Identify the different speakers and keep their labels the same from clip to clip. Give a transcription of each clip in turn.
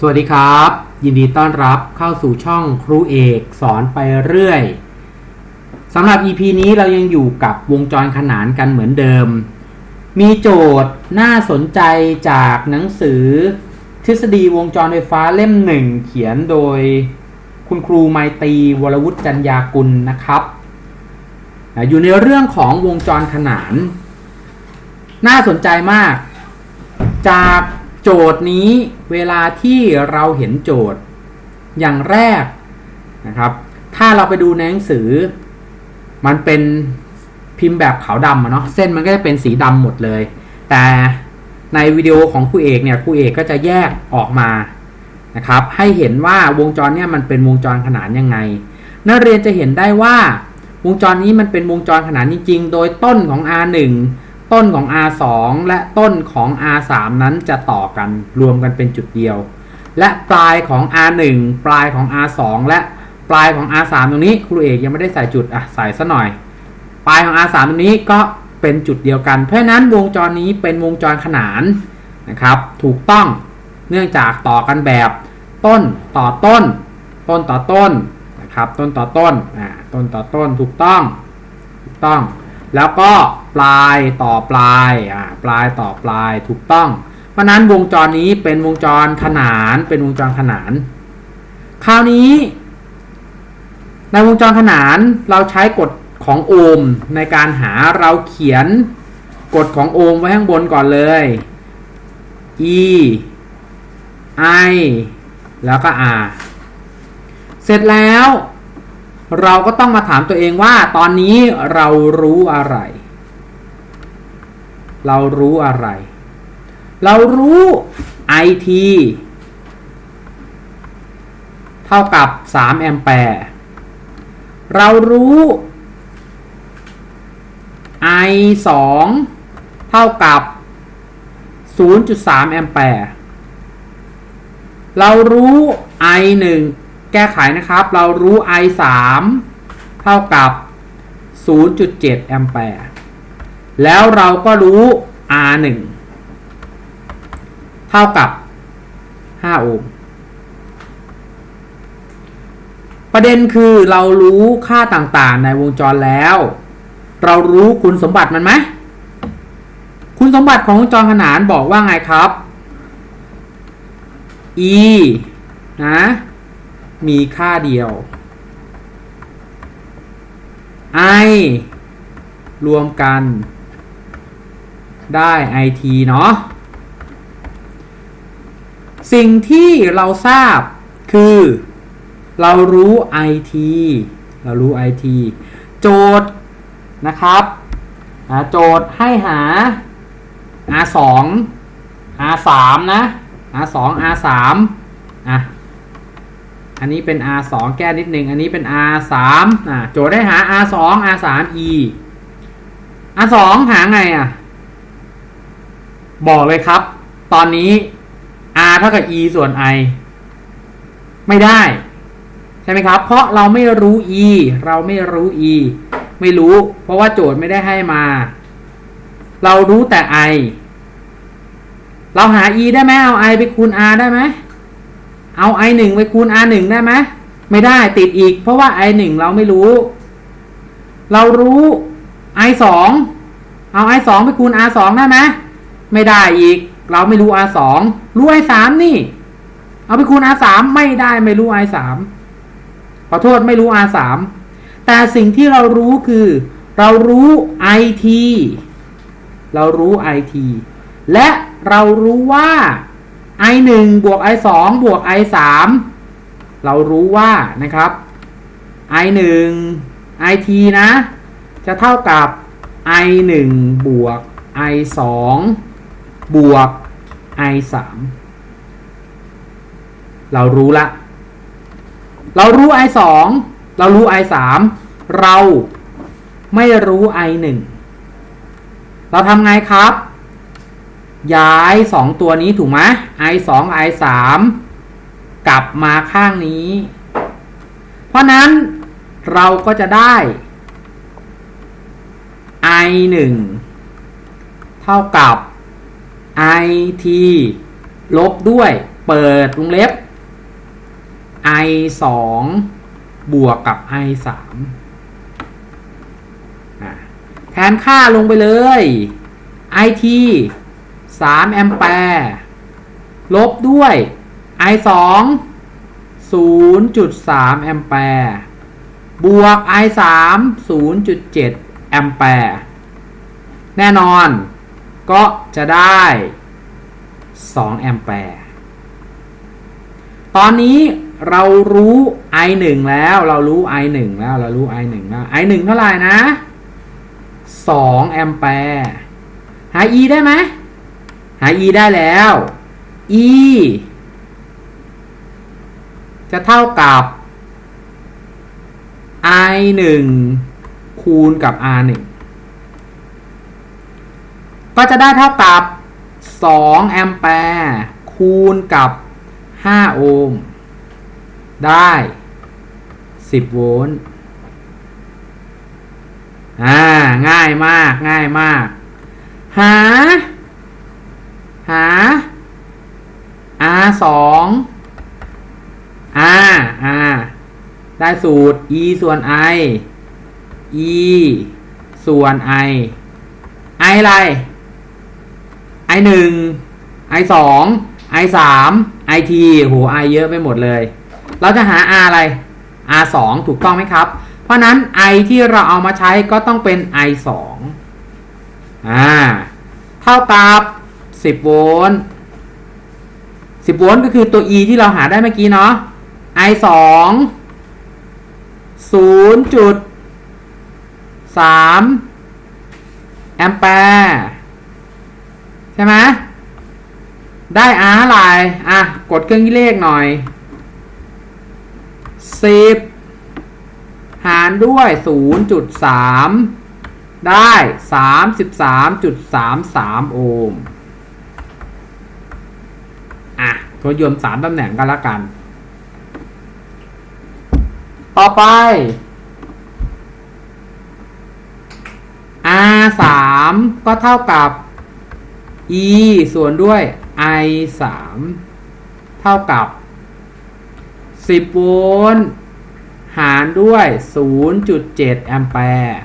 Speaker 1: สวัสดีครับ ยินดีต้อนรับเข้าสู่ช่องครูเอกสอนไปเรื่อยสำหรับ EP นี้เรายังอยู่กับวงจรขนานกันเหมือนเดิม มีโจทย์น่าสนใจจากหนังสือ ทฤษฎีวงจรไฟฟ้าเล่มหนึ่งเขียนโดยคุณครูไมตรีวรวุฒิจันยากุลนะครับอะอยู่ในเรื่องของวงจรขนาน น่าสนใจมาก จาก โจทย์นี้เวลาที่เราเห็นโจทย์อย่างแรกนะครับ ถ้าเราไปดูในหนังสือ มันเป็นพิมพ์แบบขาวดำเนาะเส้นมันก็จะเป็นสีดำหมดเลย แต่ในวิดีโอของครูเอกเนี่ยครูเอกก็จะแยกออกมานะครับ ให้เห็นว่าวงจรเนี่ยมันเป็นวงจรขนานยังไง นักเรียนจะเห็นได้ว่าวงจรนี้มันเป็นวงจรขนานจริงๆ โดยต้นของ R1 ต้นของ R2 และต้นของ R3 นั้นจะต่อกันรวมกันเป็นจุดเดียว และปลายของ R1 ปลายของ R2 และปลายของ R3 ตรงนี้ครูเอกยังไม่ได้ใส่จุดอะใส่ซะหน่อย ปลายของ R3 ตรงนี้ก็เป็นจุดเดียวกัน เพราะฉะนั้นวงจรนี้เป็นวงจรขนานนะครับถูกต้องเนื่องจากต่อกันแบบต้นต่อต้น ต้นต่อต้นนะครับต้นต่อต้นอ่าต้นต่อต้นถูกต้องถูกต้อง แล้วก็ ปลายต่อปลายอ่าปลายต่อปลายถูกต้อง เพราะฉะนั้นวงจรนี้เป็นวงจรขนานเป็นวงจรขนาน คราวนี้ ในวงจรขนานเราใช้กฎของโอห์มในการหาเราเขียนกฎของโอห์มไว้ข้างบนก่อนเลย e i แล้วก็ r เสร็จแล้ว เราก็ต้องมาถามตัวเองว่าตอนนี้เรารู้อะไร เรารู้อะไร เรารู้ IT เท่ากับ 3 แอมแปร์ เรารู้ I 2เท่ากับ 0.3 แอมแปร์ เรารู้ I 1แก้ไขนะครับ เรารู้ I 3เท่ากับ 0.7 แอมแปร์ แล้วเราก็รู้ R 1เท่ากับ 5 โอห์ม ประเด็นคือเรารู้ค่าต่างๆในวงจรแล้ว เรารู้คุณสมบัติมันไหม คุณสมบัติของวงจรขนานบอกว่าไงครับ e นะ มีค่าเดียว i รวมกัน ได้ it เนาะสิ่งที่เราทราบคือ เรารู้ IT เรารู้ IT โจทย์นะครับโจทย์ให้หา R2 R3 นะ R2 R3 อะอันนี้เป็น R2 แก้นิดนึง อันนี้เป็น R3 อะโจทย์ให้หา R2 R3 E R2 หาไงอะ บอกเลยครับ ตอนนี้ R เท่ากับ E ส่วน I ไม่ได้ ใช่ไหมครับ เพราะเราไม่รู้ e เราไม่รู้ e ไม่รู้ เพราะว่าโจทย์ไม่ได้ให้มา เรารู้แต่ i เราหา e ได้ไหมเอา i ไปคูณ r ได้ไหมเอา i 1ไปคูณ r 1ได้ไหมไม่ได้ติดอีก เพราะว่า i 1เราไม่รู้ เรารู้ i 2เอา i 2ไปคูณ r 2ได้ไหม ไม่ได้อีก เราไม่รู้ r 2รู้ i 3นี่ เอาไปคูณ r 3ไม่ได้ไม่รู้ i 3ขอโทษไม่รู้ R3 แต่สิ่งที่เรารู้คือ เรารู้ IT เรารู้ IT และเรารู้ว่า I1 บวก I2 บวก I3 เรารู้ว่านะครับ I1 IT นะ จะเท่ากับ I1 บวก I2 บวก I3 เรารู้ละ เรารู้ i สองเรารู้ i สามเราไม่รู้ i หนึ่งเราทำไงครับ ย้ายสองตัวนี้ถูกไหม i สอง i สามกลับมาข้างนี้ เพราะนั้นเราก็จะได้ i หนึ่งเท่ากับ i t ลบด้วยเปิดวงเล็บ i สองบวกกับ i สามแทนค่าลงไปเลย it สามแอมแปร์ลบด้วย i สองศูนย์จุดสามแอมแปร์บวก i สามศูนย์จุดเจ็ดแอมแปร์แน่นอน ก็จะได้ 2 แอมแปร์ ตอนนี้เรารู้ i 1แล้ว เรารู้ i 1แล้ว เรารู้ i 1แล้ว i 1เท่าไหร่นะ 2 แอมแปร์ หา e ได้ไหม หา e ได้แล้ว e จะเท่ากับ i 1คูณกับ r 1 ก็จะได้เท่ากับ 2 แอมแปร์คูณกับ 5 โอห์มได้ 10 โวลต์อ่าง่ายมากง่ายมาก หา หา r 2 r r ได้สูตร e ส่วน i e ส่วน i i อะไร i หนึ่ง i สอง i สาม i t โห i เยอะไปหมดเลย เราจะหา r อะไร r สองถูกต้องไหมครับ เพราะนั้น i ที่เราเอามาใช้ก็ต้องเป็น i สองอ่า เท่ากับ 10 โวลต์10 โวลต์ก็คือตัว e ที่เราหาได้เมื่อกี้เนาะ i สองศูนย์จุดสามแอมแปร์ ใช่ไหมได้ R อะไรอะ กดเครื่องเลขหน่อย10หารด้วย 0.3 ได้ 33.33 โอห์ม อะทดยม3ตำแหน่งกันละกัน ต่อไป R 3ก็เท่ากับ E ส่วนด้วย I 3เท่ากับ 10 โวลต์หารด้วย 0.7 แอมแปร์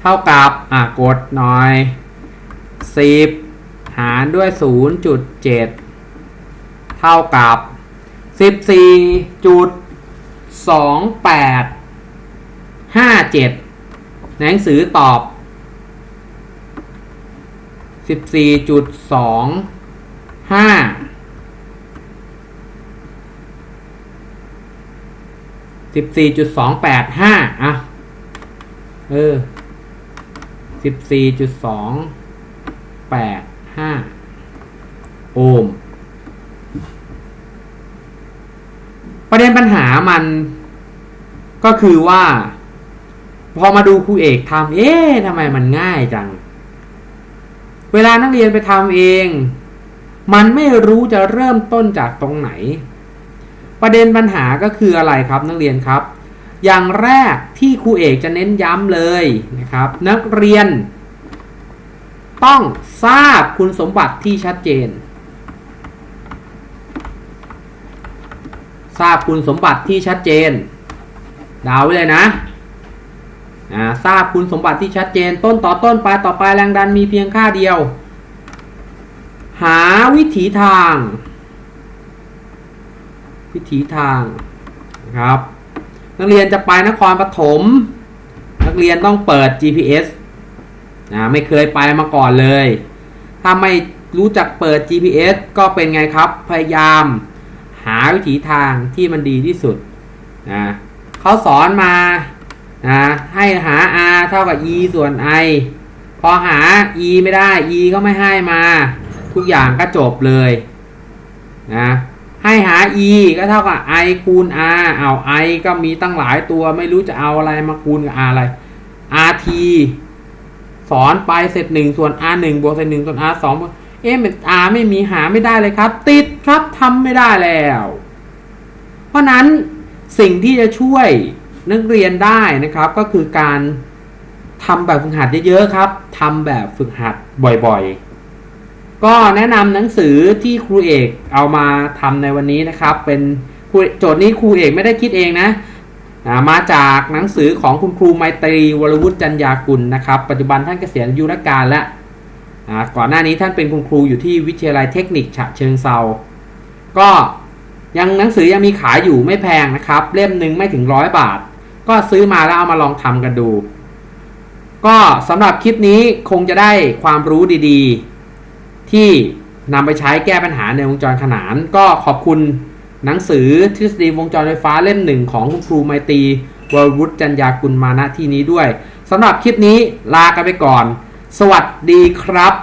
Speaker 1: เท่ากับ อะ กดหน่อย 10 หารด้วย 0.7 เท่ากับ 14.2857 หนังสือตอบ สิบสี่จุดสองห้าสิบสี่จุดสองแปดห้าอะ เออสิบสี่จุดสองแปดห้าโอห์มประเด็นปัญหามันก็คือว่า พอมาดูครูเอกทำเอ๊ะทำไมมันง่ายจัง เวลานักเรียนไปทำเอง มันไม่รู้จะเริ่มต้นจากตรงไหน ประเด็นปัญหาก็คืออะไรครับนักเรียนครับ อย่างแรกที่ครูเอกจะเน้นย้ำเลยนะครับ นักเรียน ต้องทราบคุณสมบัติที่ชัดเจน ทราบคุณสมบัติที่ชัดเจนดาวไว้เลยนะ ทราบคุณสมบัติที่ชัดเจนต้นต่อต้นปลายต่อปลายแรงดันมีเพียงค่าเดียว หาวิถีทาง วิถีทางนะครับ นักเรียนจะไปนครปฐมนักเรียนต้องเปิด GPS นะไม่เคยไปมาก่อนเลย ถ้าไม่รู้จักเปิด GPS ก็เป็นไงครับ พยายามหาวิถีทางที่มันดีที่สุดนะเขาสอนมา นะให้หา r เท่ากับ e ส่วน i พอหา e ไม่ได้ e ก็ไม่ให้มา ทุกอย่างก็จบเลยนะให้หา e ก็เท่ากับ i คูณ r เอา i ก็มีตั้งหลายตัวไม่รู้จะเอาอะไรมาคูณกับ r อะไร rt สอนไปเสร็จหนึ่งส่วน r หนึ่งบวกเศษหนึ่งส่วน r สองเอ๊ะ r ไม่มีหาไม่ได้เลยครับ ติดครับทำไม่ได้แล้ว เพราะนั้นสิ่งที่จะช่วย นักเรียนได้นะครับก็คือการทำแบบฝึกหัดเยอะๆครับทำแบบฝึกหัดบ่อยๆ ก็แนะนำหนังสือที่ครูเอกเอามาทำในวันนี้นะครับ เป็นโจทย์นี้ครูเอกไม่ได้คิดเองนะมาจากหนังสือของคุณครูไมตรีวรวุฒิจันยากุลนะครับ ปัจจุบันท่านเกษียณอายุราชการแล้วก่อนหน้านี้ท่านเป็นคุณครูอยู่ที่วิทยาลัยเทคนิคฉะเชิงเซาก็ยังหนังสือยังมีขายอยู่ไม่แพงนะครับ เล่มหนึ่งไม่ถึงร้อยบาท ก็ซื้อมาแล้วเอามาลองทำกันดู ก็สำหรับคลิปนี้คงจะได้ความรู้ดีๆ ที่นำไปใช้แก้ปัญหาในวงจรขนาน ก็ขอบคุณหนังสือทฤษฎีวงจรไฟฟ้าเล่มหนึ่งของคุณครูไมตรีวรวุฒิจันยากุลมาณที่นี้ด้วยสำหรับคลิปนี้ลากันไปก่อน สวัสดีครับ